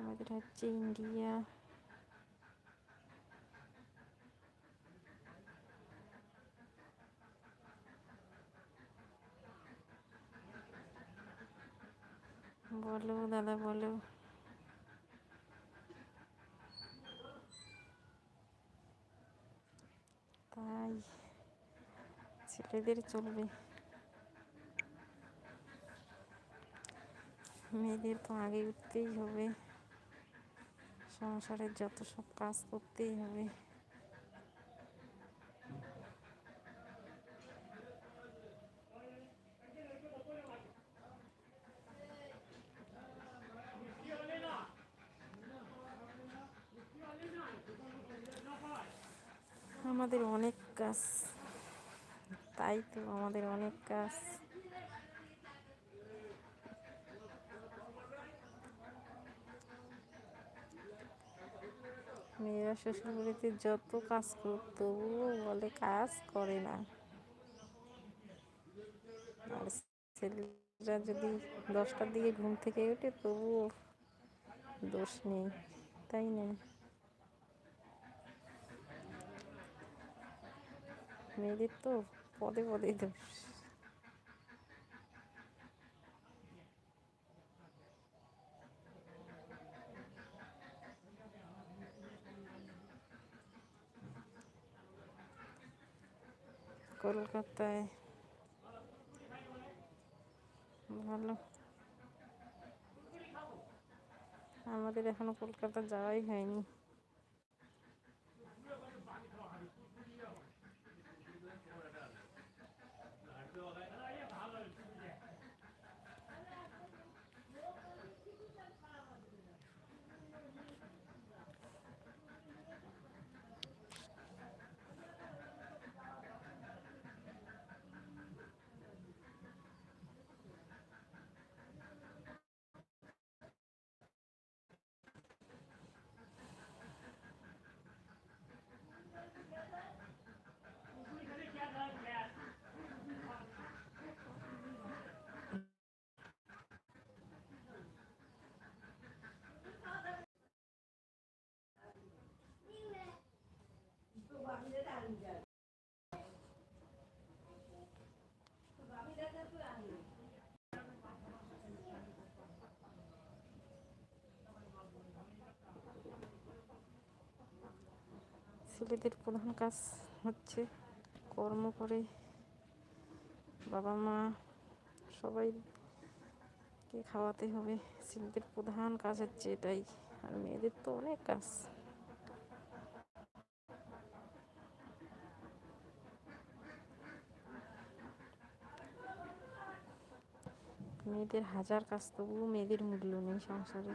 আমাদের হচ্ছে ইন্ডিয়া বলো দাদা বলো তাই ছেলেদের চলবে মেয়েদের তো আগে উঠতেই হবে সংসারের যত সব কাজ করতেই হবে। আমাদের অনেক কাজ তাই তো আমাদের অনেক কাজ। মেয়েরা শ্বশুরবাড়িতে যত কাজ করুক, তবুও বলে কাজ করে না। আর ছেলেরা যদি দশটার দিকে ঘুম থেকে ওঠে, তবুও দোষ নেই, তাই না? মেয়েদের তো পদে পদেই দোষ। কলকাতায় ভালো। আমাদের এখনও কলকাতা যাওয়াই হয়নি। ছেলেদের প্রধান কাজ হচ্ছে কর্ম করে বাবা মা সবাইকে খাওয়াতে হবে। ছেলেদের প্রধান কাজ হচ্ছে এটাই। আর মেয়েদের তো অনেক কাজ। মেয়েদের হাজার কাজ তবুও মেয়েদের মূল্য নেই সংসারে।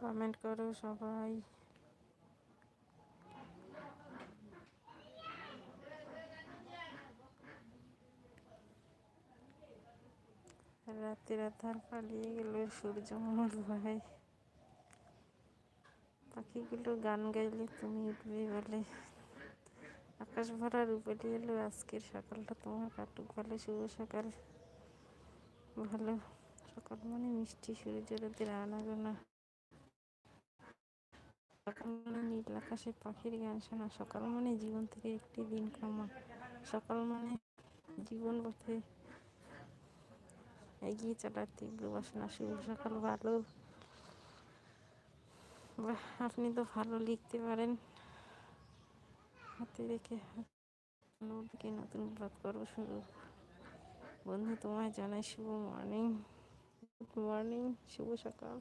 কমেন্ট করো সবাই। রাতের আধার পালিয়ে গেল সূর্যমোহন ভাই। পাখিগুলো গান গাইলে তুমি উঠবে বলে। আকাশ ভরা রূপে এলো আজকের সকালটা তোমার কাটুক ভালো শুভ সকাল। ভালো। সকাল মানে মিষ্টি সূর্য রাতের আনাগোনা। নীল আকাশে পাখির গান শোনা। সকাল মানে জীবন থেকে একটি দিন কামা। সকাল মানে জীবন পথে এগিয়ে চলার তীব্র বাসনা। শুভ সকাল, ভালো। আপনি তো ভালো লিখতে পারেন। হাতে রেখে নোটকে নতুন ব্লগ করব শুরু। বন্ধু, তোমায় জানাই শুভ মর্নিং। গুড মর্নিং, শুভ সকাল।